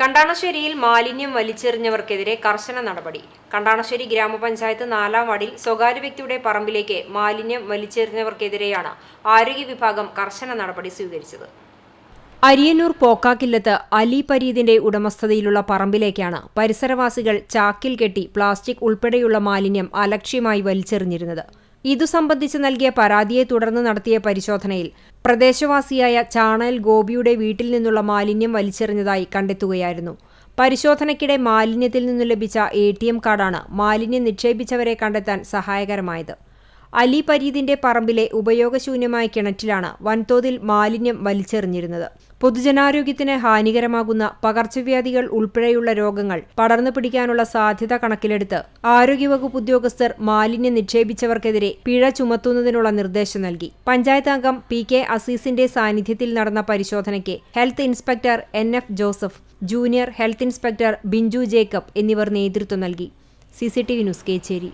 കണ്ടാണശ്ശേരിയിൽ മാലിന്യം വലിച്ചെറിഞ്ഞവർക്കെതിരെ കർശന നടപടി. കണ്ടാണശ്ശേരി ഗ്രാമപഞ്ചായത്ത് നാലാം വാർഡിൽ സ്വകാര്യ വ്യക്തിയുടെ പറമ്പിലേക്ക് മാലിന്യം വലിച്ചെറിഞ്ഞവർക്കെതിരെയാണ് ആരോഗ്യ വിഭാഗം കർശന നടപടി സ്വീകരിച്ചത്. അരിയന്നൂർ പോക്കാക്കില്ലത്ത് അലി പരീദിന്റെ ഉടമസ്ഥതയിലുള്ള പറമ്പിലേക്കാണ് പരിസരവാസികൾ ചാക്കിൽ കെട്ടി പ്ലാസ്റ്റിക് ഉൾപ്പെടെയുള്ള മാലിന്യം അലക്ഷ്യമായി വലിച്ചെറിഞ്ഞിരുന്നത്. ഇതു സംബന്ധിച്ച് നൽകിയ പരാതിയെ തുടർന്ന് നടത്തിയ പരിശോധനയിൽ പ്രദേശവാസിയായ ചാണൽ ഗോപിയുടെ വീട്ടിൽ നിന്നുള്ള മാലിന്യം വലിച്ചെറിഞ്ഞതായി കണ്ടെത്തുകയായിരുന്നു. പരിശോധനയ്ക്കിടെ മാലിന്യത്തിൽ നിന്നു ലഭിച്ച എ ടി എം കാർഡാണ് മാലിന്യം നിക്ഷേപിച്ചവരെ കണ്ടെത്താൻ സഹായകരമായത്. അലി പരീദിന്റെ പറമ്പിലെ ഉപയോഗശൂന്യമായ കിണറ്റിലാണ് വൻതോതിൽ മാലിന്യം വലിച്ചെറിഞ്ഞിരുന്നത്. പൊതുജനാരോഗ്യത്തിന് ഹാനികരമാകുന്ന പകർച്ചവ്യാധികൾ ഉൾപ്പെടെയുള്ള രോഗങ്ങൾ പടർന്നു പിടിക്കാനുള്ള സാധ്യത കണക്കിലെടുത്ത് ആരോഗ്യവകുപ്പ് ഉദ്യോഗസ്ഥർ മാലിന്യം നിക്ഷേപിച്ചവർക്കെതിരെ പിഴ ചുമത്തുന്നതിനുള്ള നിർദ്ദേശം നൽകി. പഞ്ചായത്ത് അംഗം പി കെ അസീസിന്റെ സാന്നിധ്യത്തിൽ നടന്ന പരിശോധനയ്ക്ക് health inspector N F Joseph junior health inspector Binju Jacob എന്നിവർ നേതൃത്വം നൽകി. C news Kecheri.